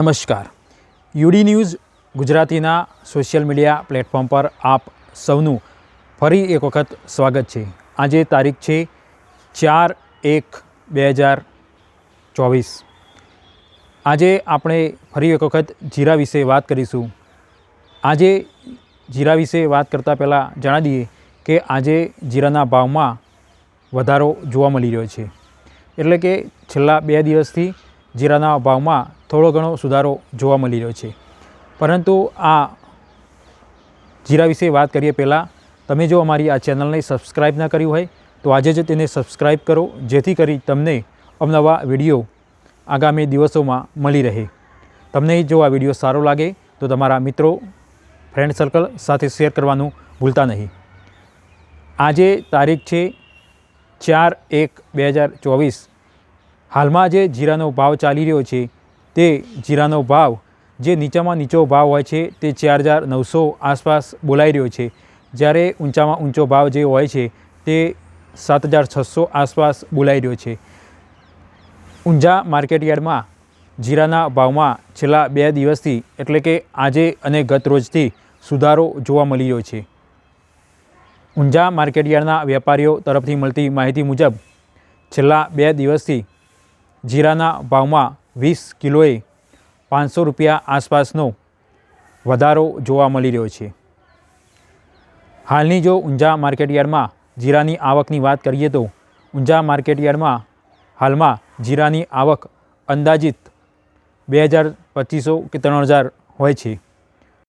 નમસ્કાર. UD news ગુજરાતીના social media platform પર આપ સૌનું ફરી એક વખત સ્વાગત છે. આજે તારીખ છે ચાર એક બે હજાર ચોવીસ. આજે આપણે ફરી એક વખત જીરા વિશે વાત કરીશું. આજે જીરા વિશે વાત કરતાં પહેલાં જણા દઈએ કે આજે જીરાના ભાવમાં વધારો જોવા મળી રહ્યો છે. એટલે કે છેલ્લા બે દિવસથી જીરાના ભાવમાં થોડો ઘણો સુધારો જોવા મળી રહ્યો છે. પરંતુ આ જીરા વિશે વાત કરીએ પહેલાં, તમે જો અમારી આ ચેનલને સબસ્ક્રાઈબ ના કર્યું હોય, તો આજે જ તેને સબસ્ક્રાઈબ કરો, જેથી કરી તમને અવનવા વીડિયો આગામી દિવસોમાં મળી રહે. તમને જો આ વીડિયો સારો લાગે, તો તમારા મિત્રો ફ્રેન્ડ સર્કલ સાથે શેર કરવાનું ભૂલતા નહીં. આજે તારીખ છે ચાર એક બે હજાર ચોવીસ. હાલમાં જે જીરાનો ભાવ ચાલી રહ્યો છે, તે જીરાનો ભાવ જે નીચામાં નીચો ભાવ હોય છે, તે ચાર હજાર નવસો આસપાસ બોલાઈ રહ્યો છે. જ્યારે ઊંચામાં ઊંચો ભાવ જે હોય છે, તે સાત હજાર છસો આસપાસ બોલાઈ રહ્યો છે. ઊંઝા માર્કેટયાર્ડમાં જીરાના ભાવમાં છેલ્લા બે દિવસથી એટલે કે આજે અને ગત રોજથી સુધારો જોવા મળી રહ્યો છે. ઊંઝા માર્કેટયાર્ડના વેપારીઓ તરફથી મળતી માહિતી મુજબ, છેલ્લા બે દિવસથી જીરાના ભાવમાં વીસ કિલોએ પાંચસો રૂપિયા આસપાસનો વધારો જોવા મળી રહ્યો છે. હાલની જો ઊંઝા માર્કેટયાર્ડમાં જીરાની આવકની વાત કરીએ તો ઊંઝા માર્કેટયાર્ડમાં હાલમાં જીરાની આવક અંદાજિત બે હજાર પચીસો કે ત્રણ હજાર હોય છે.